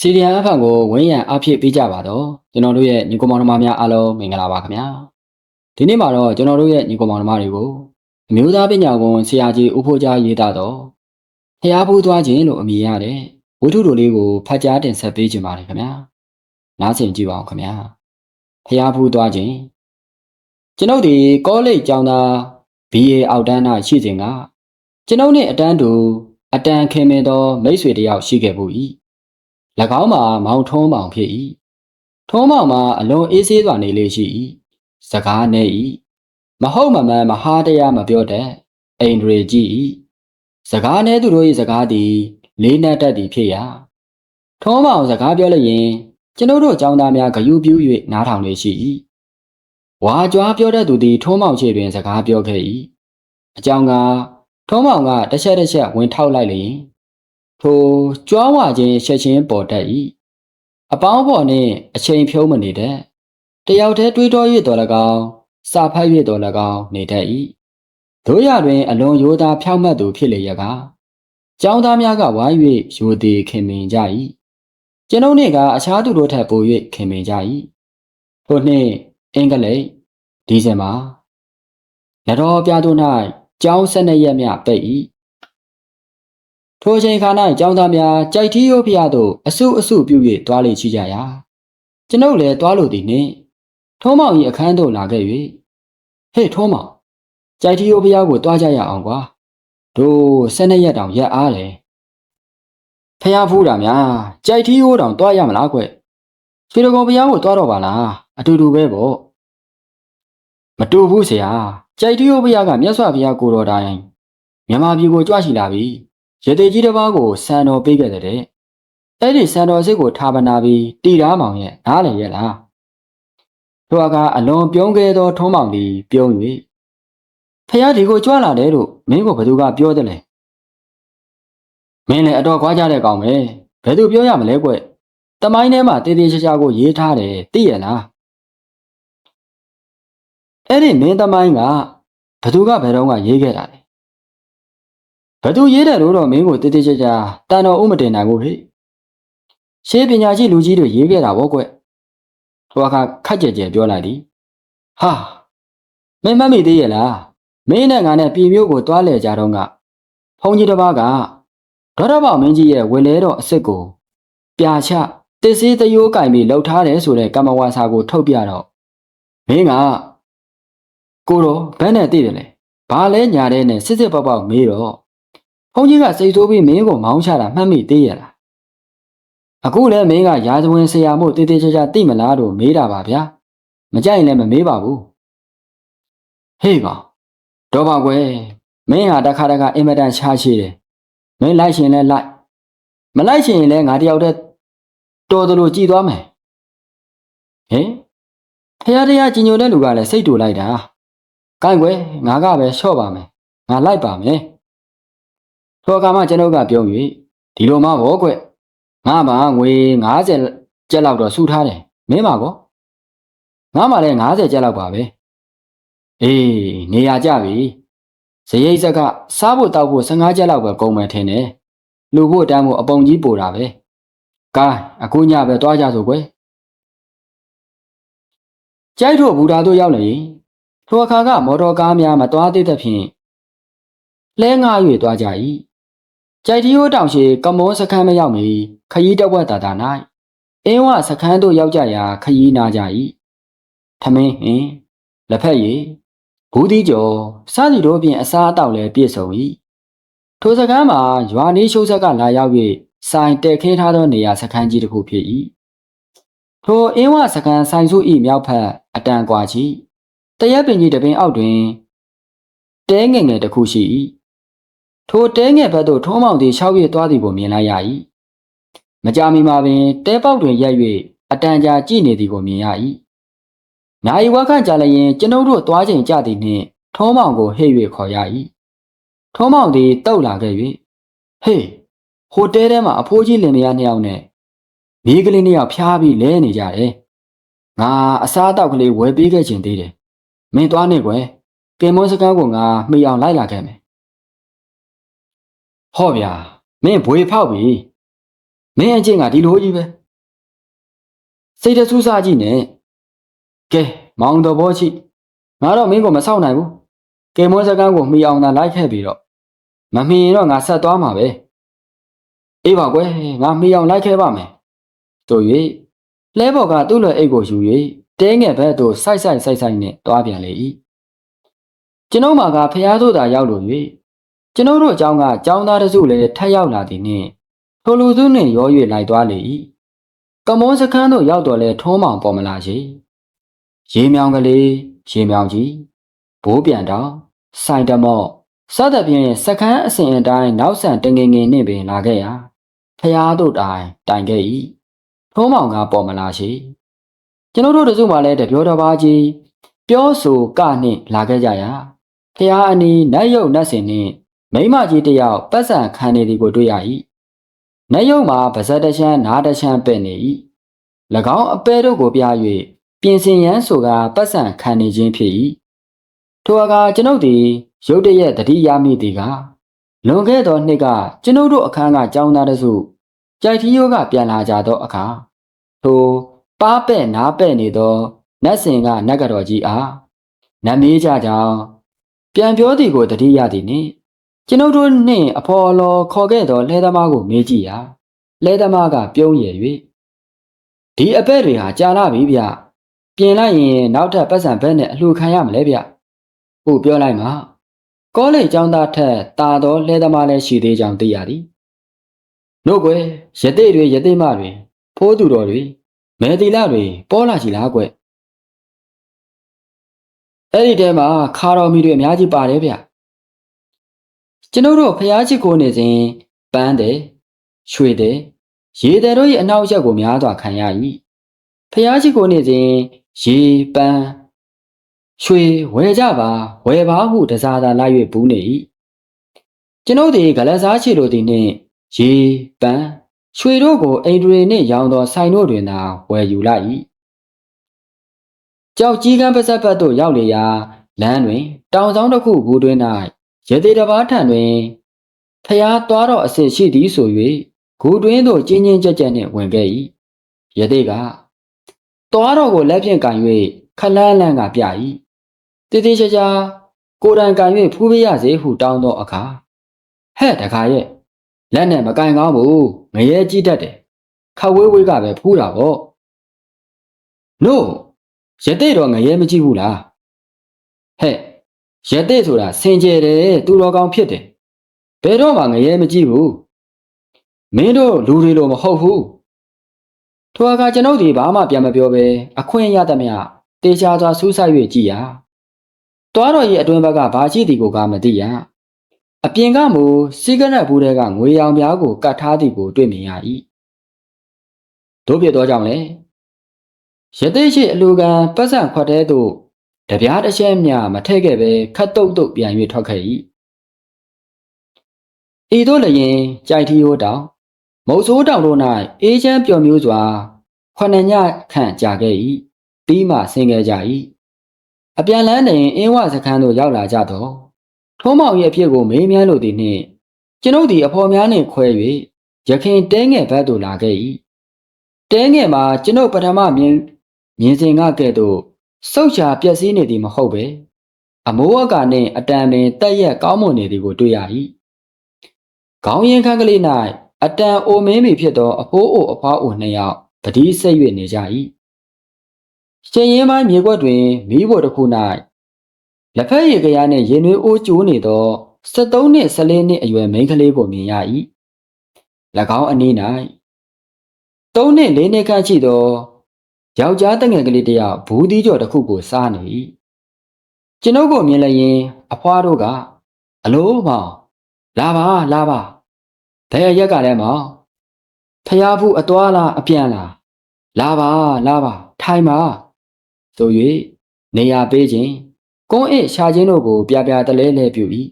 စီရီယံအဖန်ကိုဝင်းရံအဖြစ်ပေးကြပါတော့ကျွန်တော်တို့ရဲ့ညီကောင်မောင်နှမများအားလုံးမင်္ဂလာပါခင်ဗျာဒီနေ့မှာတော့ကျွန်တော်တို့ရဲ့ညီကောင်မောင်နှမတွေကိုအမျိုးသားပညာဝန်ဆရာကြီးဦးဖိုးကြားရေးသားတော့ဖျားဖူးသွားခြင်းလို့အမည်ရတဲ့ဝတ္ထုတို့လေးကိုဖတ်ကြားတင်ဆက်ပေးခြင်းပါတယ်ခင်ဗျာနားဆင်ကြည့်ပါအောင်ခင်ဗျာဖျားဖူးသွားခြင်းကျွန်ုပ်ဒီကောလိပ်ကျောင်းသား BA အောက်တန်း၌ရှိစဉ်ကကျွန်ုပ်နှင့်အတန်းတူအတန်ခင်မင်သောမိတ်ဆွေတစ်ယောက်ရှိခဲ့ဘူး၏၎ င်းမှာမောင်ထုံးမောင်ဖြစ်၏ထုံးမောင်မှာအလွန်အေးဆေးစွာနေလေရှိ၏စကားနဲ့၏မဟုတ်မမှန်မဟာတရားမပြောတတ်အိန္ဒြေကြည့်၏စကားနဲ့သူတို့၏စကားသည် လေးနက်တတ်သည်ဖြစ်ရာထုံးမောင်စကားပြောလျင်ကျွန်ုပ်တို့ចောင်းသားများဂယုပြု၍နားထောင်လေရှိ၏ဝါကြွားပြောတတ်သူသည်ထုံးမောင်ချေတွင်စကားပြောခဲ့၏အကြောင်းကထုံးမောင်ကတစ်ချက်တစ်ချက်ဝင်ထောက်လိုက်လျင် ထိုကြွားဝခြင်းချက်ချင်းပေါ်တတ်၏အပေါင်းဖော်နှင့်အချိန်ဖြုံးမနေတတ်တယောက်တည်းတွေးတော၍တော်၎င်းစာဖတ်၍တော်၎င်းနေတတ်၏တို့ရတွင် အလွန်ရိုးသားဖြောင့်မတ်သူဖြစ်လေရကားကျောင်းသားများကဝိုင်း၍ရိုသေခင်မင်ကြ၏ကျွန်ုပ်နှင့်ကအခြားသူတို့ထက်ပို၍ခင်မင်ကြ၏ထို့နှင့်အင်္ဂလိပ်ဒီဇင်ဘာရတော်ပြတို့၌ကျောင်း၁၂ရက်မြပိတ်၏ ထိုအချိန်ခါ၌ကျောင်းသားများကြိုက်ထီးရိုးဖျားသို့အဆုအဆုပြု၍တွားလေရှိကြရာကျွန်ုပ်လည်းတွားလို့သည်နှင့်ထုံးမောင်၏အခန်းသို့လာခဲ့၍ဟေ့ထုံးမောင်ကြိုက်ထီးရိုးဖျားကိုတွားကြရအောင်ကွာတို့၁၂ရက်တောင်ရက်အားလေဖျားဖူးတာများကြိုက်ထီးရိုးတောင်တွားရမလားကွရွှေတကုံဖျားကိုတွားတော့ပါလားအတူတူပဲပေါ့မတူဘူးဆရာကြိုက်ထီးရိုးဖျားကမြတ်စွာဘုရားကိုတော်တိုင်မြန်မာပြည်ကိုကြွရှိလာပြီ ရသေးကြီးတစ်ပါးကိုစံတော်ပေးခဲ့တဲ့အဲ့ဒီစံတော်စစ်ကိုထားပနာပြီးတီသားမောင်ရဲ့နားလေရဲ့လားသူကအလွန်ပြုံးခဲ့သောထုံးမောင်သည်ပြုံး၍ဖះဒီကိုကြွလာတယ်လို့မင်းကဘယ်သူကပြောတယ်လဲမင်းလည်းအတော်ခွာကြတဲ့ကောင်ပဲဘယ်သူပြောရမလဲကွတမိုင်းထဲမှာတေးသေးချာချာကိုရေးထားတယ်သိရလားအဲ့ဒီမင်းတမိုင်းကဘယ်သူကဘယ်တော့ကရေးခဲ့တာလဲဘ သူရေးတယ်လို့တော့မင်းကိုတိတိကျကျတန်တော်ဥမတင်နိုင်ဘူးဟဲ့ရှေးပညာရှိလူကြီးတို့ရေးခဲ့တာဗောကွဟိုအခါခက်ကြဲကြဲပြောလိုက်သည်ဟာမင်းမမိသေးရဲ့လားမင်းနဲ့ငါနဲ့ပြည်မျိုးကိုတွားလဲကြတော့ကဖုန်ကြီးတစ်ပါးကဒေါရဘောင်မင်းကြီးရဲ့ဝေလဲတော်အစ်စ်ကိုပြာချတစ္ဆေးသယိုးကင်ပြီးလှုပ်ထားတယ်ဆိုတဲ့ကမ္မဝါစာကိုထုတ်ပြတော့မင်းကကိုတော့ဘယ်နဲ့သိတယ်လဲဘာလဲညာတဲ့နဲ့စစ်စစ်ပေါက်ပေါက်မေးတော့ဘုန်း ကြီးကစိတ်ဆိုးပြီးမင်းကိုမောင်းချတာမှတ်မိသေးရလားအခုလည်းမင်းကရာဇဝင်ဆရာမို့တေးသေးချာချာသိမလားလို့မေးတာပါဗျာမကြိုက်ရင်လည်းမမေးပါဘူးဟေးကောင်တော့ပါကွယ်မင်းဟာတခါတခါအင်မတန်ချားရှိတယ်မင်းလိုက်ရှင်လဲလိုက်မလိုက်ရှင်ရင်လည်းငါတယောက်တည်းတော်တော်လို့ကြည်သွားမယ်ဟင်ဖះတရားကြီးညိုတဲ့လူကလည်းစိတ်တူလိုက်တာကိုင်ကွယ်ငါကပဲလျှော့ပါမယ်ငါလိုက်ပါမယ် ထိုအခါမှကျွန်ုပ်ကပြုံး၍ဒီလိုမှဘောကွငါမှငွေ90ကျပ်လောက်တော့စုထားတယ်မင်းပါကောငါမှလည်း90ကျပ်လောက်ပါပဲအေးနေရကြပြီဇရိတ်ဆက်ကစားဖို့တောက်ဖို့15ကျပ်လောက်ပဲကုန်မယ်ထင်တယ်လူဖို့တန်းဖို့အပုံကြီးပို့တာပဲကားအခုညပဲတွားကြဆိုကွယ်ကြိုက်ထို့ဘူတာတို့ရောက်နေရင်ထိုအခါကမော်တော်ကားများမတွားသေးသဖြင့်လဲငှား၍တွားကြ၏ ကြိုက်တီယိုးတောင်ရှိကမောစခန်းမရောက်မီခရီးတဝက်တာတာ၌အင်းဝစခန်းသို့ရောက်ကြရာခရီးနာကြ၏ထမင်းဟင်လက်ဖက်ရည်ဘူးဒီကျော်စသည်တို့ဖြင့်အစားအသောက်လည်းပြည့်စုံ၏ထိုစခန်းမှာရွာနေရှိုးဆက်ကလာရောက်၍ဆိုင်တဲခဲထားသောနေရာစခန်းကြီးတစ်ခုဖြစ်၏ထိုအင်းဝစခန်းဆိုင်စု၏မြောက်ဖက်အတန်ကွာကြီးတရက်ပင်ကြီးတပင်အောက်တွင်တဲငယ်ငယ်တစ်ခုရှိ၏ ထိုတဲငယ်ဘက်သို့ထုံးမောင်သည်ရှောက်ရည်သွားသည်ကိုမြင်လိုက်ရ၏မကြာမီမှာပင်တဲပေါက်တွင်ရက်၍အတန်ကြာကြည့်နေသည်ကိုမြင်ရ၏နိုင်ဝက်ခန့်ကြာလျင်ကျွန်ုပ်တို့သွားချိန်ကြသည်နှင့်ထုံးမောင်ကိုဟဲ့၍ခေါ်ရ၏ထုံးမောင်သည်တုတ်လာခဲ့၍ဟေးဟိုတဲထဲမှာအဖိုးကြီးလင်မယားနှစ်ယောက်နဲ့မိကလေးနှစ်ယောက်ဖျားပြီးလဲနေကြတယ်ငါအစားအသောက်ကလေးဝယ်ပေးခဲ့ခြင်းသေးတယ်မင်းသွားနေကွယ်ကင်မွန်းစကားကိုငါမှီအောင်လိုက်လာခဲ့မယ် ဟောဗျာမင်းဘွေဖောက်ပြီမင်းအချင်းကဒီလိုကြီးပဲစိတ်တဆူးစားကြည့်နဲ့ကဲမောင်တော်ဘောချိငါတော့မင်းကိုမဆောက်နိုင်ဘူးကေမွန်းစကန်းကိုမှီအောင်သာလိုက်ခဲ့ပြီးတော့မမှီရင်တော့ငါဆက်သွားမှာပဲအေးပါကွယ်ငါမှီအောင်လိုက်ခဲ့ပါမယ်ဆို၍လဲဘော်ကသူ့လွယ်အိတ်ကိုယူ၍တဲငယ်ဘက်သို့စိုက်စိုက်စိုက်စိုက်နဲ့တွားပြန်လေ၏ကျွန်ုပ်မှာကဖျားသို့သာရောက်လို့၍ ကျွန်ုပ်တို့အကြောင်းကចောင်းသားတစုလည်းထပ်ရောက်လာသည်နှင့်ထိုလူစုနှင့်ရော၍လိုက်သွားလေ၏ကမွန်စခန်းသို့ရောက်တော့လဲထုံးမောင်ပေါ်မလာချေရေမြောင်ကလေးရေမြောင်ကြီးဘိုးပြန်တော့စိုင်တမော့စသဖြင့်စခန်းအစဉ်အတိုင်းနောက်ဆန်တငင်ငင်နှင့်ပင်လာခဲ့ရာဖျားတို့တိုင်တိုင်ခဲ့၏ထုံးမောင်ကပေါ်မလာချေကျွန်ုပ်တို့တစုမှလည်းတပြောတော်ပါကြီးပြောဆိုကနှင့်လာခဲ့ကြရာဖျားအနီးနတ်ရုပ်နတ်စင်နှင့် မိမကြီးတယောက်ပတ်စံခံနေသည်ကိုတွေ့ရ၏နတ်ရုပ်မှာပါဇက်တချမ်းနားတချမ်းပဲ့နေ၏၎င်းအပဲတို့ကိုပြ၍ပြင်ဆင်ရန်ဆိုကပတ်စံခံနေခြင်းဖြစ်၏ထိုအခါကျွန်ုပ်သည်ရုတ်တရက်တတိယမိသည်ကလွန်ခဲ့သောနှစ်ကကျွန်ုပ်တို့အခန်းကကြောင်းသားတစုကြိုက်ထီယိုးကပြန်လာကြသောအခါထိုပါပဲ့နားပဲ့နေသောနတ်စင်ကနတ်ကတော်ကြီးအားနတ်မေးကြကြောင်းပြန်ပြောသည်ကိုတတိယသည်နှင့် ကျွန်ုပ်တို့နှင့်အဖော်အလော်ခေါ်ခဲ့သောလဲသမားကိုမေးကြည့်ရာလဲသမားကပြုံးရည်၍ဒီအပဲ့တွေဟာကြာလာပြီဗျပြင်လိုက်ရင်နောက်ထပ်ပတ်စံဘက်နဲ့အလှခံရမလဲဗျဟုတ်ပြောလိုက်မှာကောလိပ်ကျောင်းသားထက်တာတော်လဲသမားလည်းရှိသေးကြောင်းသိရသည်နှုတ်ကွယ်ရတိတွေရတိမတွေဖိုးသူတော်တွေမဲတီလာတွေပေါ်လာကြည်လားကွယ်အဲ့ဒီတဲမှာခါတော်မီတွေအများကြီးပါတယ်ဗျ ကျွန်ုပ်တို့ဖျားချစ်ကိုနေစဉ်ပန်းတယ်ရွှေတယ်ရေတယ်တို့ရဲ့အနောက်ရက်ကိုများစွာခံရ၏ဖျားချစ်ကိုနေစဉ်ရေပန်းရွှေဝယ်ကြပါဝယ်ပါဟုတစားသာလိုက်၍ဘူးနေ၏ကျွန်ုပ်သည်ဂလက်စားချီလိုသည်နှင့်ရေပန်းရွှေတို့ကိုအိန္ဒြေနှင့်ရောင်းသောဆိုင်တို့တွင်သာဝယ်ယူလိုက်၏ကြောက်ကြီးကန်းပစက်ဘတ်သို့ရောက်လေရာလမ်းတွင် တောင်ဆောင်တစ်ခုဘူးတွင်၌ ရသေးတစ်ပါးထံတွင်ဖျားသွားတော့အစစ်ရှိသည်ဆို၍ဂူတွင်သို့ကျင်းချင်းကြက်ကြက်နှင့်ဝင်ခဲ့၏ရသေးကသွားတော့ကိုလက်ဖြင့်ကင်၍ခလန်းလန်းကပြ၏တည်တည်ချာချာကိုယ်တိုင်ကင်၍ဖူးပေးရစေဟုတောင်းသောအခါဟဲ့တခါရဲ့လက်နဲ့မကင်ကောင်းဘူးငရဲကြည့်တတ်တယ်ခဝေးဝေးကပဲဖူးတာပေါ့နို့ရတဲ့တော့ငရဲမကြည့်ဘူးလားဟဲ့ ရတဲ့ဆိုတာစင်ကြယ်တယ်သူတော်ကောင်းဖြစ်တယ်ဘယ်တော့မှငရဲမကြည့်ဘူးမင်းတို့လူတွေလိုမဟုတ်ဘူးထိုအခါကျွန်ုပ်ဒီဘာမှပြန်မပြောဘဲအခွင့်ရသမျှတေချာစွာစူးစိုက်၍ကြည်ရာတွားတော်ရဲ့အတွင်ဘက်ကဘာရှိသည်ကိုကမသိရအပြင်ကမူစီကနက်ဘူးတွေကငွေရောင်ပြားကိုကတ်ထားသည်ကိုတွေ့မြင်ရ၏တို့ဖြစ်သောကြောင့်လေရသေးရှိအလူကံပတ်စံခွက်တဲသို့ တပြားတစ်ချက်မျှမထည့်ခဲ့ပဲခတ်တုတ်တုတ်ပြန်၍ထွက်ခဲ့၏ဤသို့လျင်ကြိုက်ထီဟိုတောင်မုတ်ဆိုးတောင်တို့၌အေးချမ်းပျော်မျိုးစွာခொနညခန့်ကြာခဲ့၏ပြီးမှဆင်းခဲ့ကြ၏အပြန်လန်းတွင်အင်းဝစခန်းသို့ရောက်လာကြတော့ထုံးမောင်ရဲ့အဖြစ်ကိုမေးမြန်းလိုသည်နှင့်ကျွန်ုပ်သည်အဖော်များနှင့်ခွဲ၍ရခင်တဲငယ်ဘက်သို့လာခဲ့၏တဲငယ်မှာကျွန်ုပ်ပထမမြင်မြင်စဉ်ကကဲ့သို့ စုတ်ချာပျက်စီးနေသည်မဟုတ်ပဲအမိုးအကာနှင့်အတန်ပင်တက်ရက်ကောင်းမွန်နေသည်ကိုတွေ့ရ၏ခေါင်းရင်ခန်းကလေး၌အတန်အိုမင်းမိဖြစ်သောအဖိုးအိုအဖွားအိုနှစ်ယောက်ပတိဆက်၍နေကြ၏ရှင်ရင်ပိုင်းမြေကွက်တွင်မိဘတစ်ခု၌လက်ဖက်ရည်ကရားနှင့်ရင်နွေးအိုးကျိုးနေသော73နှစ်14နှစ်အရွယ်မိန်းကလေးကိုမြင်ရ၏၎င်းအနီး၌3နှစ်4နှစ်ခန့်ရှိသော ယောက်ျားတငယ်ကလေးတယောက်ဘူးသီးကြော်တစ်ခုကိုစားနေ၏ကျွန်ုပ်ကိုမြင်လျင် အဖွားတို့ကအလိုးမောင်လာပါလာပါဘယ်ရက်ကလည်းမောင်ဖျားဘူးအသွားလားအပြန်လားလာပါလာပါထိုင်ပါဆို၍နေရာပေးခြင်းကွန်းအစ်ရှာခြင်းတို့ကိုပြပြတလဲလဲပြု၏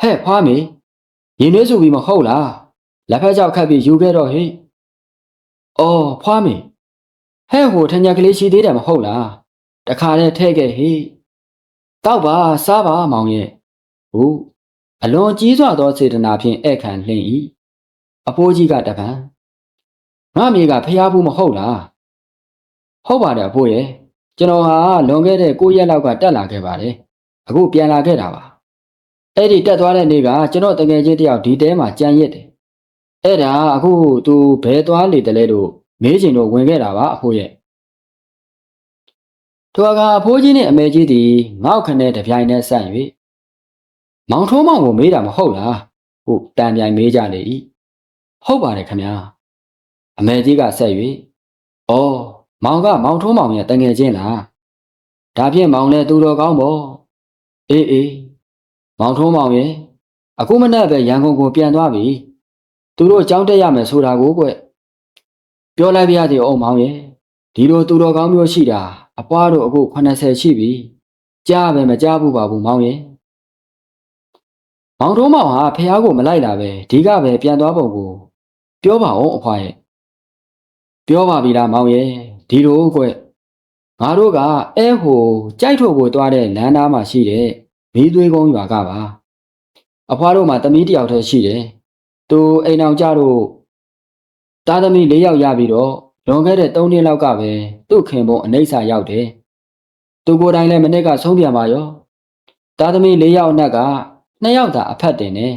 ဟဲ့ဖွားမေရင်နှွေးစုပြီးမဟုတ်လားလက်ဖက်ကြောက်ခတ်ပြီးယူခဲ့တော့ဟိအော်ဖွားမေ ဟဲ့ဟိုထညာကလေးရှိသေးတယ်မဟုတ်လားတခါတည်းထဲခဲ့ဟိတောက်ပါစားပါမောင်ရဲ့ဟုတ်အလွန်ကြီးစွာသောစေတနာဖြင့်ဧည့်ခံလှင်၏အဖိုးကြီးကတပံငါမိကဖျားဘူးမဟုတ်လားဟုတ်ပါတယ်အဖိုးရဲ့ကျွန်တော်ဟာလွန်ခဲ့တဲ့9ရက်လောက်ကတက်လာခဲ့ပါတယ်အခုပြန်လာခဲ့တာပါအဲ့ဒီတက်သွားတဲ့နေ့ကကျွန်တော်တကယ်ချင်းတယောက်ဒီတဲမှာကြံရစ်တယ်အဲ့ဒါအခုသူဘယ်သွားလေတလဲလို့ မေးချင်လို့ဝင်ခဲ့တာပါအဖိုးရဲ့သူကအဖိုးကြီးနဲ့အမေကြီးဒီငေါက်ခနဲ့တပြိုင်နဲ့ဆန့်၍မောင်ထိုးမောင်ကိုမေးတာမဟုတ်လားဟုတ်တန်ပြိုင်မေးကြလေ၏ဟုတ်ပါတယ်ခမညာအမေကြီးကဆက်၍ဩမောင်ကမောင်ထိုးမောင်ရဲ့တငယ်ချင်းလားဒါဖြင့်မောင်လည်းသူတော်ကောင်းပေါ့အေးအေးမောင်ထိုးမောင်ရဲ့အခုမနေ့ပဲရန်ကုန်ကိုပြန်သွားပြီသူတို့ကြောင်းတက်ရမယ်ဆိုတာကိုကွ ပြောလိုက်ပြရသေးအောင်မောင်ရဲ့ဒီလိုသူတော်ကောင်းမျိုးရှိတာအပွားတို့အခု80ရှိပြီကြားပဲမကြားဘူးပါဘူးမောင်ရဲ့မောင်ထိုးမောင်ဟာဖះကိုမလိုက်လာပဲဒီကပဲပြန်သွားပုံကိုပြောပါအောင်အဖွားရဲ့ပြောပါပြီလားမောင်ရဲ့ဒီလိုကွငါတို့ကအဲဟိုကြိုက်ထုတ်ကိုသွားတဲ့လမ်းသားမှာရှိတဲ့မီးသွေးကုန်းရွာကပါအဖွားတို့မှာတမီးတယောက်တည်းရှိတယ်သူအိမ်အောင်ကြတော့ တားသမီး၄ယောက်ရပြီးတော့လွန်ခဲ့တဲ့၃နှစ်လောက်ကပဲသူ့ခင်ပုံအနှိမ့်စာရောက်တယ်သူကိုယ်တိုင်လည်းမနေ့ကဆုံးပြန်ပါရောတားသမီး၄ယောက်အနက်က၂ယောက်သာအဖက်တင်တယ်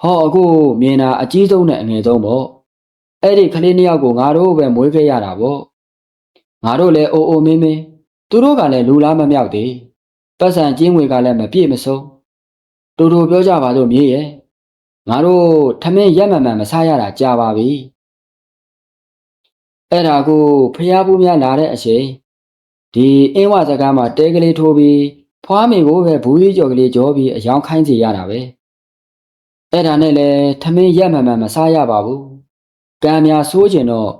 ဟောအခုမြင်တာအကြီးဆုံးနဲ့အငယ်ဆုံးပေါ့အဲ့ဒီကလေးနှစ်ယောက်ကိုငါတို့ပဲမွေးခဲ့ရတာပေါ့ငါတို့လည်းအိုအိုမင်းမင်းသူတို့ကလည်းလူလားမမြောက်သေးပတ်စံကျင်းငွေကလည်းမပြည့်မစုံတူတူပြောကြပါလို့မြေးရဲ့ငါတို့ထမင်းရက်မှန်မှန်မစားရတာကြာပါပြီ အဲ့ဒါကိုဖျားဘူးများလာတဲ့အချိန်ဒီအင်းဝစကားမှာတဲကလေးထိုးပြီးဖွားမိကိုပဲဘူးကြီးကြော်ကလေးကြောပြီးအယောင်ခိုင်းစီရတာပဲအဲ့ဒါနဲ့လေထမင်းရက်မှန်မှန်မစားရပါဘူးကံများဆိုးကျင်တော့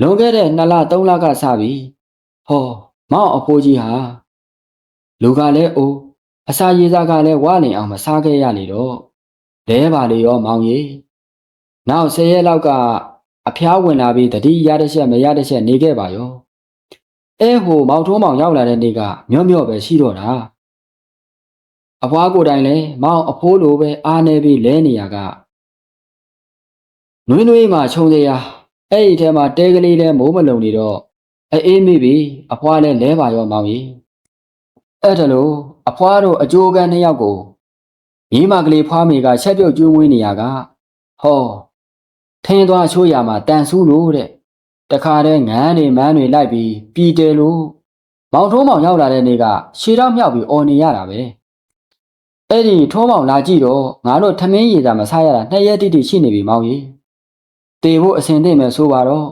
လွန်ခဲ့တဲ့2လ3လကစပြီဟောမောင်အဖိုးကြီးဟာလူကလည်းအိုးအစာရည်စားကလည်းဝါလင်အောင်မစားခဲ့ရလေတော့လဲပါလေရောမောင်ကြီးနောက်10ရက်လောက်က အဖျားဝင်လာပြီးတတိရတဲ့ချက်မရတဲ့ချက်နေခဲ့ပါရောအဲဟိုမောင်ထုံးမောင်ရောက်လာတဲ့နေ့ကမြော့မြော့ပဲရှိတော့တာအဖွားကိုယ်တိုင်လည်းမောင်အဖိုးလိုပဲအားနေပြီးလဲနေရကနွေးနွေးမှခြုံစရာအဲ့ဒီထဲမှာတဲကလေးလည်းမိုးမလုံနေတော့အေးမိပြီအဖွားလည်းလဲပါရောမောင်ကြီးအဲ့ဒါလို့အဖွားတို့အကျိုးကန်းနှစ်ယောက်ကိုမိမကလေးဖွားမိကချက်ပြုတ်ကျွေးမွေးနေရကဟော ထင်းသွားချိုးရမှာတန်ဆူးလို့တဲ့တခါတည်းငန်းနေမန်းတွေလိုက်ပြီးပြည်တယ်လို့မောင်ထုံးမောင်ရောက်လာတဲ့နေ့ကရှေတော့မြောက်ပြီးអော်နေရတာပဲအဲ့ဒီထုံးမောင်လာကြည့်တော့ငါတို့ထမင်းရည်သာမစားရတာနှစ်ရက်တိတိရှိနေပြီမောင်ကြီးတေဖို့အစင်သိမယ်ဆိုပါတော့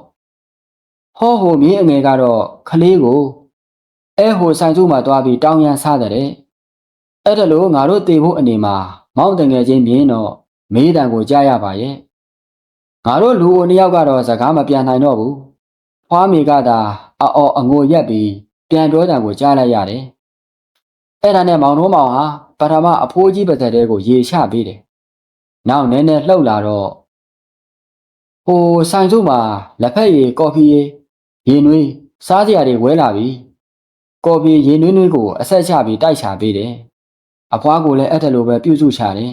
ဟောဟိုမြေးအငယ်ကတော့ခလေးကိုအဲဟိုဆိုင်စုမှာတွားပြီးတောင်းရန်စားတဲ့အဲ့ဒါလို့ငါတို့တေဖို့အနေမှာမောင်တငယ်ချင်းမြင်တော့မေးတံကိုကြားရပါရဲ့ ငါတို့လူအိုနှစ်ယောက်ကတော့စကားမပြန်နိုင်တော့ဘူးဖွားမိကသာအော်အငိုရက်ပြီးပြန်ပြောတံကိုကြားလိုက်ရတယ်အဲ့ဒါနဲ့မောင်တို့မောင်ဟာပထမအဖိုးကြီးပါတဲ့တဲကိုရေချပေးတယ်နောက်နည်းနည်းလှုပ်လာတော့ဟိုဆိုင်စုမှာလက်ဖက်ရည်ကော်ဖီရည်ရေနွေးစားစရာတွေဝဲလာပြီကော်ဖီရေနွေးနွေးကိုအဆက်ချပြီးတိုက်ချပေးတယ်အဖွားကိုလည်းအဲ့ဒါလိုပဲပြုစုချတယ်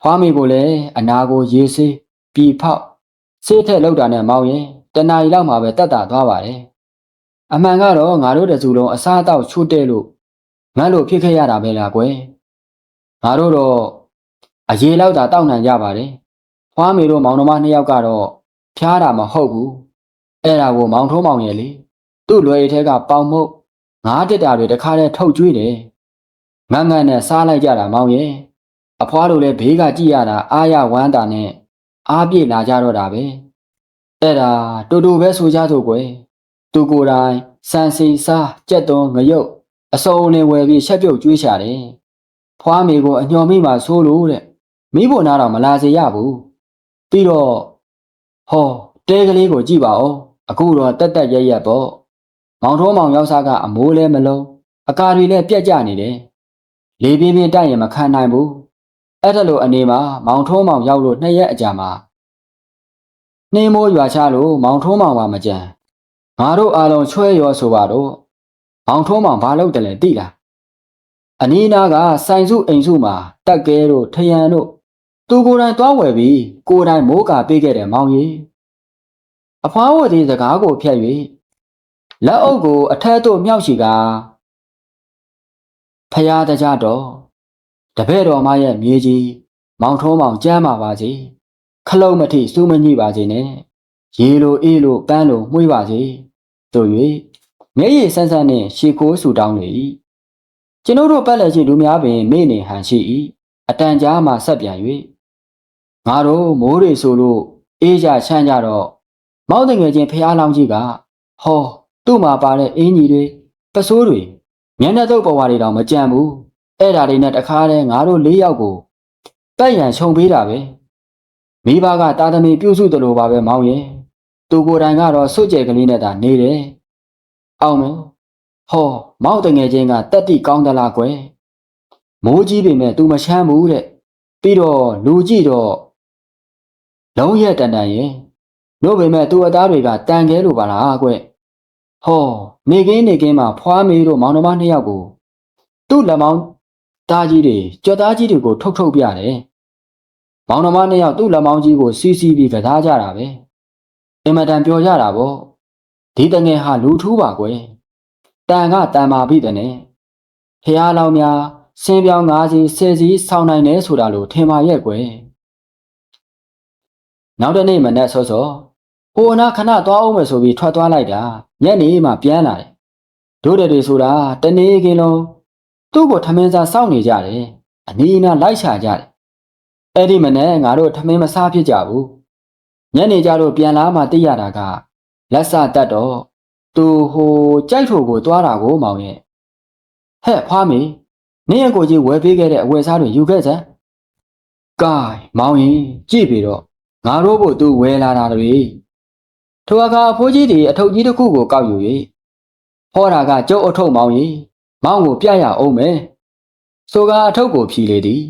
ဖွားမိကိုလည်းအနာကိုရေဆေး ပြီဖောက်ဆေးထက်လောက်တာနဲ့မောင်းရင်တနာရီလောက်မှပဲတက်တာသွားပါတယ်အမှန်ကတော့ငါတို့တစုလုံးအစားအသောက်ချို့တဲ့လို့ငါလို့ဖြစ်ခဲ့ရတာပဲလားကွယ်ငါတို့တော့အရေးလောက်တာတောက်နိုင်ကြပါတယ်ဖွားမေတို့မောင်နှမနှစ်ယောက်ကတော့ဖျားတာမဟုတ်ဘူးအဲ့ဒါကိုမောင်ထုံးမောင်ရဲ့လေသူ့လွယ်ရီထဲကပေါင်မုတ်ငါးတက်တာတွေတခါတည်းထုတ်ကျွေးတယ်ငန်းငန်းနဲ့စားလိုက်ကြတာမောင်ရဲ့အဖွားတို့လည်းဘေးကကြည့်ရတာအားရဝမ်းတာနဲ့ အားပြည့်လာကြတော့တာပဲအဲ့ဒါတူတူပဲဆိုကြသို့ကွယ်သူကိုယ်တိုင်စံစီစားကြက်သွန်ငရုတ်အစုံနဲ့ဝယ်ပြီးချက်ပြုတ်ကျွေးချတယ်ဖွားမေကိုအညော်မိမှဆိုးလို့တဲ့မိဖို့နာတော့မလာစေရဘူးပြီးတော့ဟောတဲကလေးကိုကြည့်ပါဦးအခုတော့တက်တက်ရက်ရက်ပေါ့မောင်ထုံးမောင်ရောက်စားကအမိုးလဲမလုံးအကာတွေလည်းပြက်ကျနေတယ်လေပြင်းပြင်းတိုက်ရင်မခံနိုင်ဘူး အဲ့ဒါလိုအနေမှာမောင်ထုံးမောင်ရောက်လို့နှစ်ရက်အကြာမှာနှင်းမိုးရွာချလို့မောင်ထုံးမောင်ပါမကြံငါတို့အားလုံးချွဲရောဆိုပါတော့မောင်ထုံးမောင်ဘာလုပ်တယ်လဲသိလားအနီးနားကဆိုင်စုအိမ်စုမှာတက်ကဲတို့ထယံတို့သူကိုယ်တိုင်သွားဝယ်ပြီးကိုယ်တိုင်မိုးကာပေးခဲ့တယ်မောင်ကြီးအဖွားဝတ်သည်စကားကိုဖျက်၍လက်အုပ်ကိုအထက်သို့မြောက်ရှိကာဖရာတကြတော့ တပည့်တော်မရဲ့မြေကြီးမောင်ထုံးမောင်ကြမ်းပါပါစေခလုတ်မထိစူးမညိပါစေနဲ့ရေလိုအေးလိုပန်းလိုမှုေးပါစေတို့၍မျက်ရည်ဆန်းဆန်းနှင့်ရှီခိုးဆူတောင်းလေ၏ကျွန်ုပ်တို့ပတ်လက်ရှိလူများပင်မေ့နေဟန်ရှိ၏အတန်ကြားမှဆက်ပြန်၍ငါတို့မိုးတွေဆိုလို့အေးကြချမ်းကြတော့မောင်းတငယ်ချင်းဖះလောင်းကြီးကဟောသူ့မှာပါတဲ့အင်းကြီးတွေပစိုးတွေမျက်နှာတုပ်ပေါ်ဝါတွေတော့မကြံဘူး အဲ့ဒါတွေနဲ့တခါတည်းငါတို့၄ယောက်ကိုပတ်ရန်ခြုံပေးတာပဲမိဘကတာသမီပြုစုတယ်လို့ပါပဲမောင်းရင်သူကိုယ်တိုင်ကတော့စွတ်ကြဲကလေးနဲ့သာနေတယ်အောင်မယ်ဟောမောင်းတငယ်ချင်းကတက်တိကောင်းသလားကွယ်မိုးကြီးပေမဲ့ तू မချမ်းဘူးတဲ့ပြီးတော့လူကြည့်တော့လုံးရက်တန်တန်ရဲ့တို့ပေမဲ့သူ့အသားတွေကတန်ခဲလို့ပါလားကွဟောနေကင်းနေကင်းမှာဖွားမေးတို့မောင်နှမနှစ်ယောက်ကိုသူ့လက်မောင်း သားကြီးတွေကြော်သားကြီးတွေကိုထုတ်ထုတ်ပြတယ်မောင်နှမနှစ်ယောက်သူ့လက်မောင်းကြီးကိုစီးစီးပြီးကစားကြတာပဲအင်မတန်ပျော်ကြတာပေါ့ဒီတငယ်ဟာလူထူးပါကွယ်တန်ကတန်ပါပြီတဲ့နဲ့ဖះလောင်များဆင်းပြောင်းငါးစီဆယ်စီဆောင်းနိုင်တယ်ဆိုတာလို့ထင်ပါရဲ့ကွယ်နောက်တနေ့မနက်စောစောဟိုအနာခဏသွားအောင်မယ်ဆိုပြီးထွက်သွားလိုက်တာညနေမှပြန်လာတယ်တို့တဲ့တွေဆိုတာတနေ့ကင်းလုံး သူ့ကိုထမင်းစားစောင့်နေကြတယ်အနီးအနားလိုက်ချကြတယ်အဲ့ဒီမနေ့ငါတို့ထမင်းမစားဖြစ်ကြဘူးညနေကျတော့ပြန်လာမှသိရတာကလက်စတတ်တော့သူဟိုကြိုက်ထိုကိုသွားတာကိုမောင်ရဲ့ဟဲ့ဖွားမေနင်းအကိုကြီးဝယ်ပေးခဲ့တဲ့အဝယ်စားတွေယူခဲ့စမ်း။ကဲမောင်ရင်ကြည့်ပြီတော့ငါတို့ဘို့သူဝယ်လာတာတွေထိုအခါအဖိုးကြီးတွေအထုပ်ကြီးတစ်ခုကိုကောက်ယူ၍ဟောတာကကျုပ်အထုပ်မောင်ရင် မောင်ကိုပြရအောင်မယ်။ဆိုကားအထုပ်ကိုဖြီလေသည်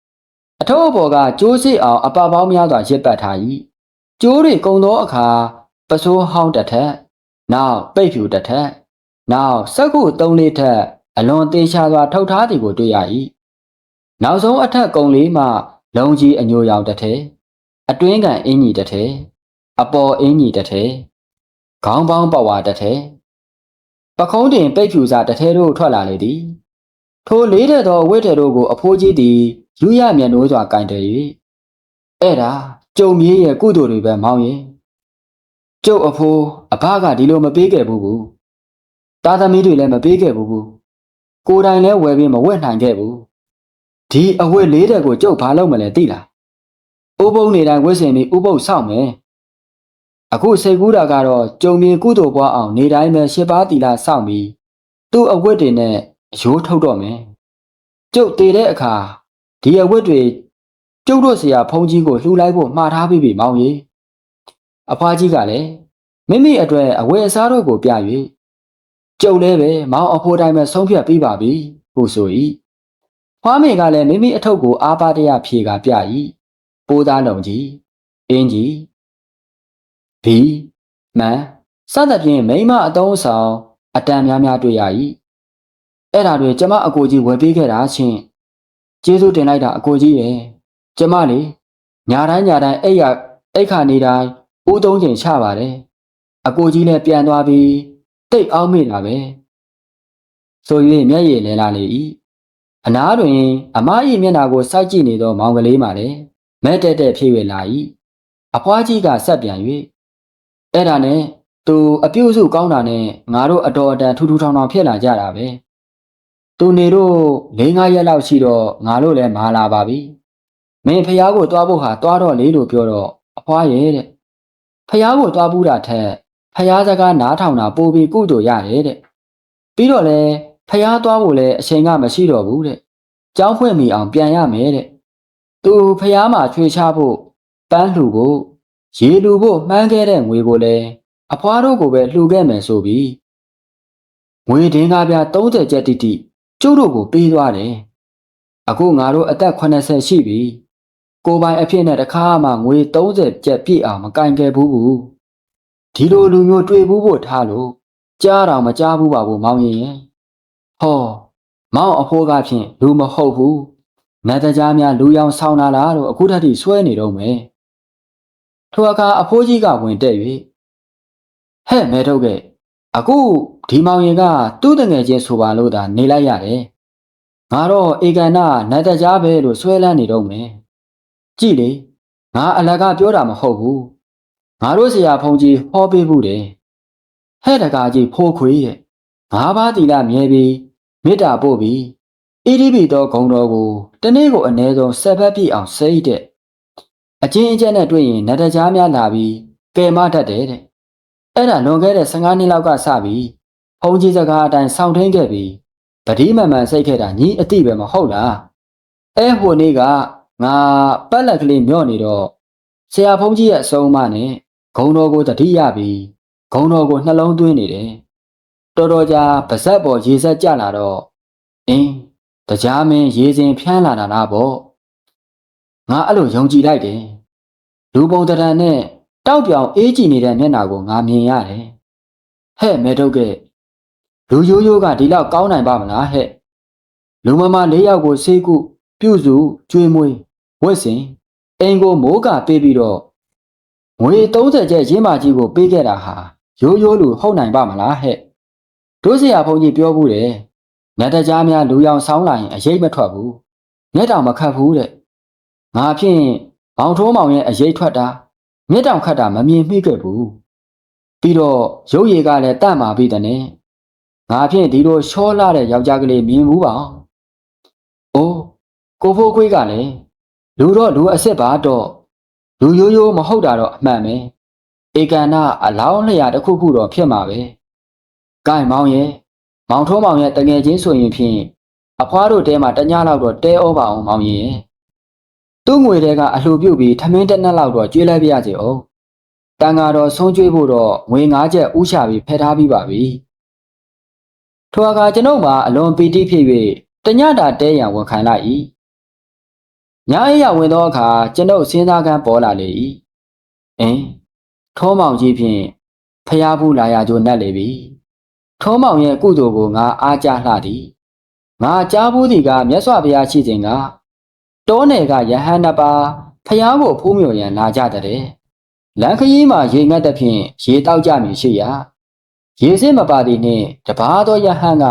။အထုပ်အပေါ်ကကျိုးစစ်အောင်အပပေါင်းများစွာရစ်ပတ်ထား၏။ကျိုးတွေကုံသောအခါပစိုးဟောင်းတစ်ထက်နောက်ပိတ်ဖြူတစ်ထက်နောက်စက်ကုသုံးလေးထက်အလွန်သေးချာစွာထုတ်ထားသည်ကိုတွေ့ရ၏နောက်ဆုံးအထက်ကုံလေးမှ လုံကြီးအညိုရောင်တစ်ထဲအတွင်းကန်အင်းကြီးတစ်ထဲအပေါ်အင်းကြီးတစ်ထဲခေါင်းပေါင်းပဝါတစ်ထဲ ပခုံးတင်ပိတ်ဖြူစာတစ်ထဲတို့ထွက်လာလေသည်ထိုလေးတဲ့သောဝိတဲ့တို့ကိုအဖိုးကြီးသည်ယူရမျက်နှိုးစွာကင်တယ်၍အဲ့ဒါကျုံမြေးရဲ့ကုသိုလ်တွေပဲမောင်းရင်ကျုပ်အဖိုးအဘကဒီလိုမပေးခဲ့ဘူးဘူးသားသမီးတွေလည်းမပေးခဲ့ဘူးဘူးကိုယ်တိုင်လည်းဝယ်ပြီးမဝက်နိုင်ခဲ့ဘူးဒီအဝတ်လေးတဲ့ကိုကျုပ်ဘာလုပ်မလဲသိလားဥပုံနေတိုင်းဝတ်ဆင်ပြီးဥပုပ်ဆောက်မယ် အခုစိတ်ကူးတာကတော့ကြုံမြင်ကုသိုလ်ပွားအောင်နေတိုင်းပဲရှစ်ပါးတီလာစောင့်ပြီးသူ့အဝတ်တွေနဲ့အယိုးထုတ်တော့မယ်ကျုပ်တည်တဲ့အခါဒီအဝတ်တွေကျုပ်တို့ဆရာဖုန်ကြီးကိုလှူလိုက်ဖို့မှားထားပြီးပြီမောင်ကြီးအဖွားကြီးကလည်းမိမိအတွက်အဝယ်အစားတို့ကိုပြ၍ကျုပ်လည်းပဲမောင်အဖိုးတိုင်းပဲဆုံးဖြတ်ပြီးပါပြီဟုဆို၏ဖွားမေကလည်းမိမိအထုပ်ကိုအာပါတရဖြေကပြ၏ပိုးသားလုံးကြီးအင်းကြီး ဘီမန်စသဖြင့်မိမအတုံးဆောင်အတန်များများတွေ့ရ၏အဲ့ဒါတွေကျမအကိုကြီးဝယ်ပေးခဲ့တာချင်းကျေးဇူးတင်လိုက်တာအကိုကြီးရဲ့ကျမလေညာတိုင်းညာတိုင်းအဲ့ရအိတ်ခါနေတိုင်းဦးသုံးချိန်ချပါတယ်အကိုကြီးလည်းပြန်သွားပြီးတိတ်အောင်မိတာပဲဆို၍မျက်ရည်လဲလာလေ၏အနားတွင်အမ၏မျက်နှာကိုစိုက်ကြည့်နေသောမောင်ကလေးမှလည်းမဲတက်တက်ဖြည့်ဝလာ၏အဖွားကြီးကဆက်ပြန်၍ အဲ့ဒါနဲ့သူအပြုစုကောင်းတာနဲ့ငါတို့အတော်အတန်ထူးထူးထောင်ထောင်ဖြစ်လာကြတာပဲသူနေတို့၄၅ရက်လောက်ရှိတော့ငါတို့လည်းမာလာပါပြီမင်းဖះကိုတွားဖို့ဟာတွားတော့လေလို့ပြောတော့အဖွားရဲ့တဲ့ဖះကိုတွားဘူးတာထက်ဖះစကားနားထောင်တာပိုပြီးကုသိုလ်ရတယ်တဲ့ပြီးတော့လဲဖះသွားဖို့လဲအချိန်ကမရှိတော့ဘူးတဲ့ကြောင်းဖွင့်မိအောင်ပြန်ရမယ်တဲ့သူဖះမှာချွေချဖို့ပန်းလှူဖို့ ရေလူဖို့မှန်းခဲ့တဲ့ငွေကိုလည်းအဖွားတို့ကိုပဲလှူခဲ့မယ်ဆိုပြီးငွေဒင်းကားပြ30ကျပ်တိတိကျုပ်တို့ကိုပေးသွားတယ်အခုငါတို့အသက်80ရှိပြီကိုပိုင်အဖြစ်နဲ့တခါမှငွေ30ကျပ်ပြည့်အောင်မကင်ခဲ့ဘူးဘူးဒီလိုလူမျိုးတွေ့ဘူးဖို့ထားလို့ကြားတော်မကြားဘူးပါဘူးမောင်ရင်ရဲ့ဟောမောင်အဖိုးကဖြင့်လူမဟုတ်ဘူးနတ်တကြားများလူရောင်ဆောင်းလာလားတော့အခုတည်းဆွဲနေတော့မယ် ထိုအခါအဖိုးကြီးကဝင်တက်၍ဟဲ့မဲထုတ်ကအခုဒီမောင်ရင်ကသူ့တငယ်ချင်းဆိုပါလို့သာနေလိုက်ရတယ်ငါတော့ဧကန်နာနတ်တကြားပဲလို့ဆွဲလန်းနေတော့မယ်ကြည်လေငါအလကပြောတာမဟုတ်ဘူးငါတို့ဆရာဖုန်ကြီးဟောပေးဘူးတယ်ဟဲ့တကားကြီးဖိုးခွေတဲ့ငါးပါးတီလာမြဲပြီးမေတ္တာပို့ပြီးဣတိပိတော်ဂုံတော်ကိုတနေ့ကိုအနည်းဆုံးဆက်ဘက်ပြည့်အောင်စိတ်တဲ့ အချင်းအကျက်နဲ့တွေ့ရင်နတ်တကြားများလာပြီးကယ်မတတ်တယ်တဲ့အဲ့ဒါလွန်ခဲ့တဲ့15နှစ်လောက်ကစပြီးဘုံကြီးစကားအတိုင်းစောင့်ထင်းခဲ့ပြီးပတိမန်မှန်စိတ်ခဲ့တာညီအတိပဲမဟုတ်လားအဲဟိုနေ့ကငါပက်လက်ကလေးမျော့နေတော့ဆရာဘုန်းကြီးရဲ့အဆုံးအမနဲ့ဂုံတော်ကိုတတိယပြီးဂုံတော်ကိုနှလုံးသွင်းနေတယ်တော်တော်ကြာပါဇက်ပေါ်ရေဆက်ကြလာတော့အင်းတရားမင်းရေစင်ဖျန်းလာတာလားပေါ့ ငါအဲ့လိုယုံကြည်လိုက်တယ်လူပုံတရံနဲ့တောက်ပြောင်အေးကြည့်နေတဲ့မျက်နှာကိုငါမြင်ရတယ်။ဟဲ့မဲထုတ်ကလူရိုးရိုးကဒီလောက်ကောင်းနိုင်ပါမလားဟဲ့။လူမမ၄ယောက်ကိုဆေးကုပြုစုကျွေးမွေးဝတ်စင်အိမ်ကိုမိုးကပေးပြီးတော့ငွေ30ကျပ်ရင်းမာကြီးကိုပေးခဲ့တာဟာရိုးရိုးလူဟုတ်နိုင်ပါမလားဟဲ့။တို့စရာဘုန်းကြီးပြောဘူးတယ်။ညတကြားများလူရောင်ဆောင်းလာရင်အရေးမထွက်ဘူး။မျက်တောင်မခတ်ဘူးတဲ့။ ငါဖြင့်ဘောင်ထိုးမောင်ရဲ့အရေးထွက်တာမြစ်တောင်ခတ်တာမမြင်မိခဲ့ဘူးပြီးတော့ရုပ်ရည်ကလည်းတန့်မာပြီးတဲ့နဲ့ငါဖြင့်ဒီလိုရှောလာတဲ့ယောက်ျားကလေးမြင်ဘူးပါအိုးကိုဖိုးခွေးကလည်းလူတော့လူအစ်စ်ပါတော့လူရိုးရိုးမဟုတ်တာတော့အမှန်ပဲဧကန်နာအလောင်းလျာတစ်ခုခုတော့ဖြစ်မှာပဲကဲမောင်ရဲ့မောင်ထိုးမောင်ရဲ့တငယ်ချင်းဆိုရင်ဖြင့်အဖွားတို့တဲမှာတညလောက်တော့တဲဩပါအောင်မောင်ရင် သူ့ငွေတွေကအလှူပြုတ်ပြီးထမင်းတစ်နက်လောက်တော့ကျွေးလိုက်ပြရစီအောင်တန်ဃာတော်ဆုံးကျွေးဖို့တော့ငွေ၅ချက်ဥချပြီးဖယ်ထားပြီးပါပြီထိုအခါကျွန်ုပ်မှာအလွန်ပီတိဖြစ်၍တညတာတဲရန်ဝန်ခံလိုက်၏ညအိရဝင်သောအခါကျွန်ုပ်စဉ်းစားကန်းပေါ်လာလေ၏အင်းထောမောင်ကြီးဖြင့်ဖျားဘူးလာရကြိုးနှက်လေပြီထောမောင်ရဲ့ကုသိုလ်ကိုငါအားကြလှသည်ငါကြားဘူးသည်ကမြတ်စွာဘုရားရှိစဉ်က တောနယ်ကယဟန်နှစ်ပါးဖျားကိုဖိုးမြော်ရန်လာကြတဲ့လန်ခရီးမှာရေငတ်တဲ့ဖြင့်ရေတောက်ကြမည်ရှိရာရေစစ်မပါသည်နှင့်တပါးသောယဟန်က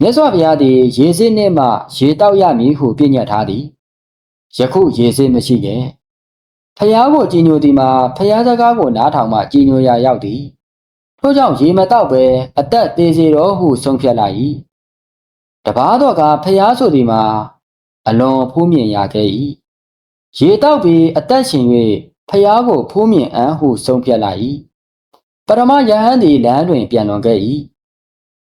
မြတ်စွာဘုရားသည် ရေစစ်နှင့်မှရေတောက်ရမည်ဟုပြညတ်ထားသည်ယခုရေစစ်မရှိရဲ့ဖျားကိုကြည်ညိုသည်မှာဖျားစကားကိုနားထောင်မှကြည်ညိုရာရောက်သည်ထို့ကြောင့်ရေမတောက်ပဲအသက်သေးစေတော်ဟုဆုံးဖြတ်လိုက်၏တပါးတော့ကဖျားဆိုသည်မှာ အလွန်ဖူးမြင်ရခဲ့၏ရေတောက်ပြီးအသက်ရှင်၍ဖျားကိုဖူးမြင်အံ့ဟုဆုံးဖြတ်လိုက်၏ပရမယဟန်သည်လမ်းတွင်ပြန်လွန်ခဲ့၏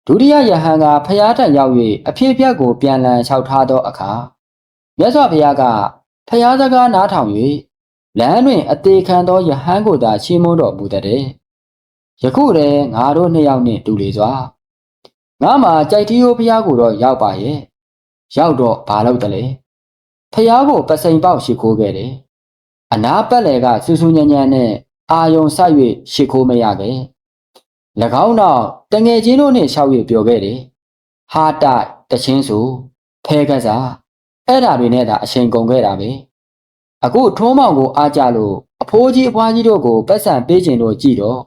ဒုတိယယဟန်ကဖျားထံရောက်၍အဖြစ်ပြက်ကိုပြန်လည်လျှောက်ထားသောအခါမြတ်စွာဘုရားကဖျားစကားနားထောင်၍လမ်းတွင်အသေးခံသောယဟန်ကိုသာချီးမွမ်းတော်မူတဲ့ယခုတည်းငါတို့နှစ်ယောက်နှင့်တူလေစွာငါမှကြိုက်တီးယိုးဘုရားကိုတော့ရောက်ပါရဲ့ ရောက်တော့ဘာလုပ်တယ်လဲဖះကိုပစိန်ပေါက်ရှိခိုးခဲ့တယ်အနာပတ်လေကစူးစူးညံ့ညံ့နဲ့အာယုံဆိုင်၍ရှိခိုးမရခဲ့၎င်းနောက်တငယ်ချင်းတို့နှင့်ရှောက်၍ပြောခဲ့တယ်ဟာတိုက်တချင်းစုဖဲကစားအဲ့ဓာတွေနဲ့သာအချိန်ကုန်ခဲ့တာပဲအခုထုံးမောင်ကိုအားကြလို့အဖိုးကြီးအဖွားကြီးတို့ကိုပတ်စံပေးခြင်းတို့ကြည့်တော့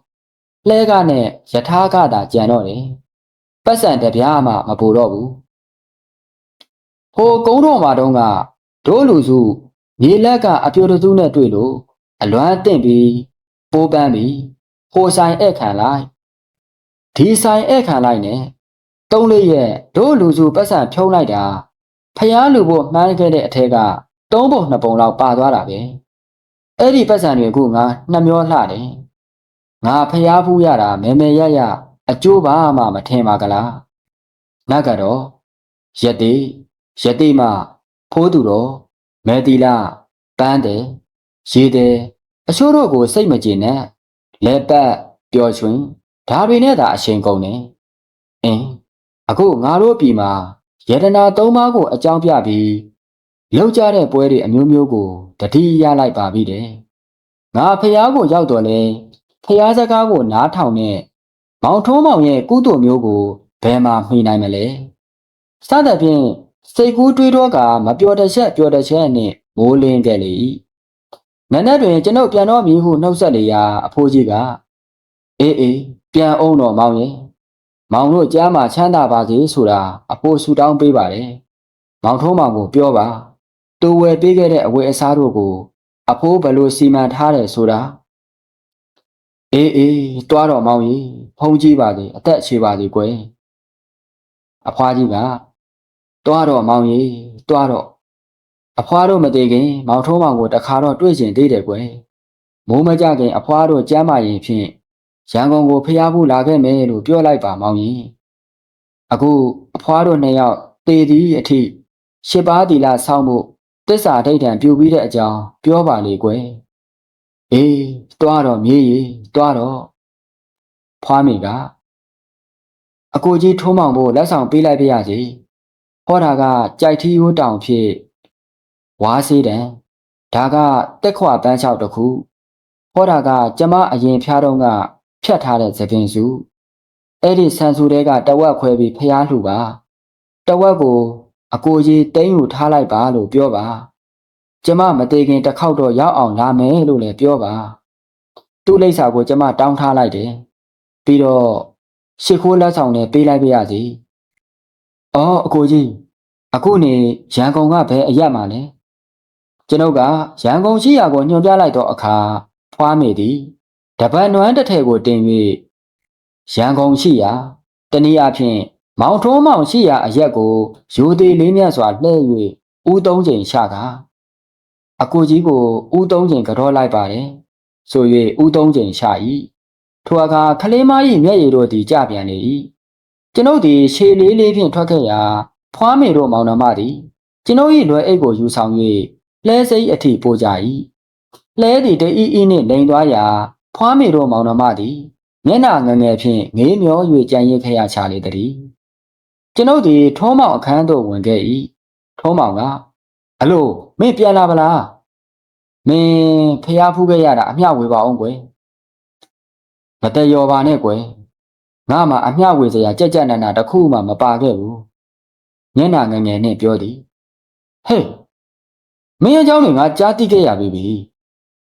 လှဲကနဲ့ယထာကသာကြံတော့တယ်ပတ်စံတပြားမှမပူတော့ဘူး ဟိုကုန်းတော်မှာတုန်းကဒိုးလူစုမြေလက်ကအပြိုတစုနဲ့တွေ့လို့အလွမ်းတင့်ပြီးပိုးပန်းပြီးဟိုဆိုင်ဧည့်ခံလိုက်ဒီဆိုင်ဧည့်ခံလိုက်နဲ့တုံးလေးရဲ့ဒိုးလူစုပတ်စံဖြုံးလိုက်တာဖျားလူဖို့မှန်းခဲ့တဲ့အထက်ကသုံးပုံနှစ်ပုံလောက်ပါသွားတာပဲအဲ့ဒီပတ်စံတွေအခုငါနှမျောလှတယ်ငါဖျားဖူးရတာမဲမဲရရအကျိုးပါမှမထင်ပါကလားနတ်ကတော့ယတိ ယတိမဖိုးသူတော်မဲတီလာပန်းတယ်ရေတယ်အချို့တို့ကိုစိတ်မကြည်နဲ့လက်ပတ်ပျော်ရွှင်ဒါတွေနဲ့သာအရှင်ကုန်တယ်အင်းအခုငါတို့ပြည်မှာယတနာသုံးပါးကိုအကြောင်းပြပြီးလောက်ကြတဲ့ပွဲတွေအမျိုးမျိုးကိုတတိရလိုက်ပါပြီတဲ့ငါဖះကိုရောက်တော့လဲဖះစကားကိုနားထောင်နဲ့မောင်ထုံးမောင်ရဲ့ကုသိုလ်မျိုးကိုဘယ်မှာမှီနိုင်မလဲစသဖြင့် စိတ်ကူးတွေးတော့ကမပျော်တချက်ပျော်တချက်နှင့်မိုးလင်းခဲ့လေ၏နန်းနက်တွင်ကျွန်ုပ်ပြန်တော့မည်ဟုနှုတ်ဆက်လေရာအဖိုးကြီးကအေးအေးပြန်အောင်တော့မောင်ရဲ့မောင်တို့ကြားမှာချမ်းသာပါစေဆိုတာအဖို့ဆူတောင်းပေးပါတယ်မောင်ထုံးမောင်ကိုပြောပါတူဝယ်ပေးခဲ့တဲ့အဝယ်အစားတို့ကို အဖိုးဘယ်လိုစီမံထားတယ်ဆိုတာအေးအေးတွားတော့မောင်ကြီးဖုံးကြည့်ပါလေအသက်အခြေပါလေကွယ်အဖွားကြီးက တွားတော့မောင်ကြီးတွားတော့အဖွားတို့မသေးခင် မောင်ထုံးမောင်ကိုတခါတော့တွေ့ကျင်သေးတယ်ကွယ်မိုးမကြခင်အဖွားတို့ကြမ်းမာရင်ဖြင့်ရန်ကုန်ကိုဖျားဖို့လာခဲ့မယ်လို့ပြောလိုက်ပါမောင်ကြီးအခုအဖွားတို့နှစ်ယောက်တေသည့်အထိရှစ်ပါးတီလာဆောင်းဖို့တစ္ဆာဒိဋ္ဌံပြူပြီးတဲ့အကြောင်းပြောပါလေကွယ်အေးတွားတော့မြေးရီတွားတော့ဖွားမိကအကိုကြီးထုံးမောင်ဖို့လက်ဆောင်ပေးလိုက်ပြရစီ ဟောတာကကြိုက်ထီးရိုးတောင်ဖြစ်ဝါးစေးတံဒါကတက်ခွာပန်းလျှောက်တစ်ခုဟောတာကကျမအရင်ဖျားတော့ကဖြတ်ထားတဲ့သပင်စုအဲ့ဒီဆန်စုတဲကတဝက်ခွဲပြီးဖျားလှူပါတဝက်ကို အကိုကြီးတိမ့်ယူထားလိုက်ပါလို့ပြောပါ ကျမမသေးခင်တစ်ခေါက်တော့ရောက်အောင်လာမယ်လို့လည်းပြောပါသူ့လိပ်စာကိုကျမတောင်းထားလိုက်တယ်ပြီးတော့ရှ िख ိုးလက်ဆောင်နဲ့ပေးလိုက်ပါရစီ အော်အကိုကြီးအခုနေရန်ကုန်ကဘယ်အရက်မှာလဲကျွန်ုပ်ကရန်ကုန်ရှိရာကိုညွှန်ပြလိုက်တော့အခါဖွားမိသည်တပတ်နွမ်းတစ်ထည်ကိုတင်၍ရန်ကုန်ရှိရာတနည်းအားဖြင့်မောင်ထုံးမောင်ရှိရာအရက်ကိုရိုသေးလေးမြတ်စွာလှည့်၍ဦးသုံးချိန်ချကားအကိုကြီးကိုဦးသုံးချိန်ကြောလိုက်ပါတယ်ဆို၍ဦးသုံးချိန်ချ၏ထိုအခါခလေးမ၏မျက်ရည်တို့သည်ကြပြန်လေ၏ ကျွန်ုပ်သည်ရှေလေးလေးဖြင့်ထွက်ခဲ့ရာဖွားမေတို့မောင်နှမသည်ကျွန်ုပ်၏လွယ်အိတ်ကိုယူဆောင်၍လဲစိတ်အထိပို့ကြ၏လဲသည်တအီးအီးနှင့်လိန်သွားရာဖွားမေတို့မောင်နှမသည်မျက်နှာငငယ်ဖြင့်ငေးမျော၍ကြံရစ်ခဲ့ရချလေသည်ကျွန်ုပ်သည်ထုံးမောင်အခန်းသို့ဝင်ခဲ့၏ထုံးမောင်ကအလိုမင်းပြန်လာပလားမင်းဖျားဖူးခဲ့ရတာအမျှဝေပါအောင်ကွယ်မတရောပါနဲ့ကွယ် ငါမှအမျှဝေစရာကြက်ကြက်နနာတစ်ခုမှမပါခဲ့ဘူးမျက်နှာငငယ်နဲ့ပြောသည်ဟေးမင်းအเจ้าတွေငါကြားသိခဲ့ရပြီပြီ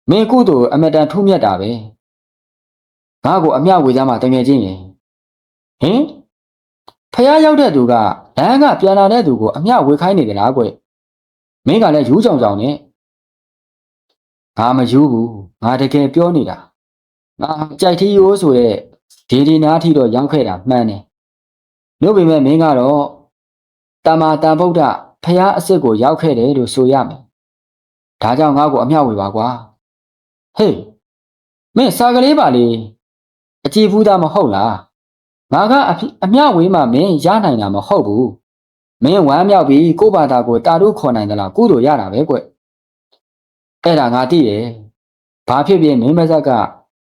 မင်းကုသိုလ်အမတန်ထူးမြတ်တာပဲငါ့ကိုအမျှဝေသားမှတငယ်ချင်းရင်ဟင်ဖះရောက်တဲ့သူကလမ်းကပြန်လာတဲ့သူကိုအမျှဝေခိုင်းနေကြလားကွမင်းကလည်းယူးကြောင်ကြောင်နဲ့ငါမယူဘူးငါတကယ်ပြောနေတာငါကြိုက်ထီရိုးဆိုတဲ့ ဒီဒီနာထီတော့ရောက်ခဲ့တာမှန်တယ်လို့ပေမဲ့မင်းကတော့တမ္မာတန်ဗုဒ္ဓဖះအစ်စ်ကိုရောက်ခဲ့တယ်လို့ဆိုရမယ်ဒါကြောင့်ငါ့ကိုအမျှဝေပါကွာဟေးမင်းစာကလေးပါလေအကြည့်ဘူးသားမဟုတ်လားငါကအဖြစ်အမျှဝေးမှမင်းရနိုင်တာမဟုတ်ဘူးမင်းဝမ်းမြောက်ပြီးကို့ဘာသာကိုတာတို့ခေါ်နိုင်သလားကုသိုလ်ရတာပဲကွအဲ့ဒါငါသိတယ်ဘာဖြစ်ဖြစ်မင်းမဆက်က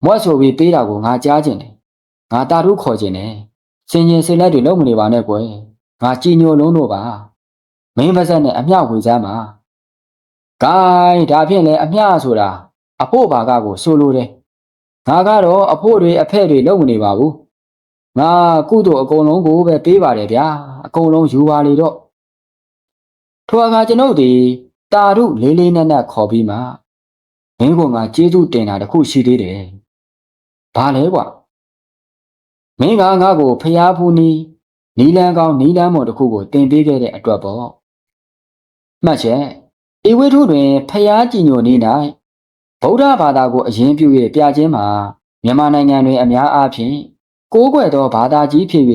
မွတ်ဆိုပြီးပေးတာကိုငါကြားကျင်တယ် ငါတာတို့ခေါ်ကျင်တယ်စင်ရင်စင်လက်တွေလုံးမနေပါနဲ့ကွယ်ငါကြည်ညိုလုံးတို့ပါမင်းမဆက်နဲ့အမျှဝေစမ်းပါဂိုင်းဒါဖြင့်လေအမျှဆိုတာအဖို့ဘာကကိုဆိုလိုတယ်ငါကတော့အဖို့တွေအဖဲ့တွေလုံးမနေပါဘူးငါကုသိုလ်အကုန်လုံးကိုပဲပေးပါတယ်ဗျာအကုန်လုံးယူပါလေတော့ထိုအခါကျွန်ုပ်ဒီတာရုလေးလေးနက်နက်ခေါ်ပြီးမှမင်းကငါကျေးဇူးတင်တာတခုရှိသေးတယ်ဘာလဲကွာ မင်းကငါ့ကိုဖျားဖူးနီးနီလန်းကောင်းနီလန်းမော်တခုကိုတင်ပေးခဲ့တဲ့အတွက်ပေါ့မှတ်ချက်ဧဝိထုတွင်ဖျားကြည်ညိုနေ၌ဗုဒ္ဓဘာသာကိုအရင်ပြု၍ပြခြင်းမှာမြန်မာနိုင်ငံတွင်အများအားဖြင့်ကိုးကွယ်သောဘာသာကြီးဖြစ်၍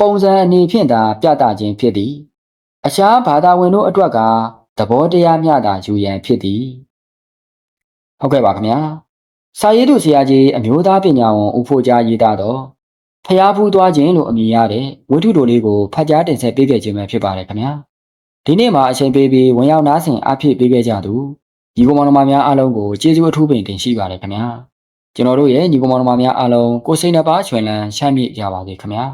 ပုံစံအနေဖြင့်သာပြသခြင်းဖြစ်သည်အခြားဘာသာဝင်တို့အတွက်ကသဘောတရားမျှသာယူရန်ဖြစ်သည်ဟုတ်ကဲ့ပါခင်ဗျာစာရေးသူဆရာကြီးအမျိုးသားပညာဝန်ဦးဖို့ကြားရေးသားတော့ ဖျားဖူးသွားခြင်းလို့အမည်ရတဲ့ဝတ္ထုတော်လေးကိုဖတ်ကြားတင်ဆက်ပေးခဲ့ခြင်းပဲဖြစ်ပါတယ်ခင်ဗျာဒီနေ့မှာအချိန်ပေးပြီးဝင်ရောက်နားဆင်အားဖြည့်ပေးခဲ့ကြသူညီကောင်မောင်နှမများအားလုံးကိုကျေးဇူးအထူးပင်တင်ရှိပါတယ်ခင်ဗျာကျွန်တော်တို့ရဲ့ညီကောင်မောင်နှမများအားလုံးကိုစိတ်နှပါချွင်လန်းချမ်းမြေ့ကြပါစေခင်ဗျာ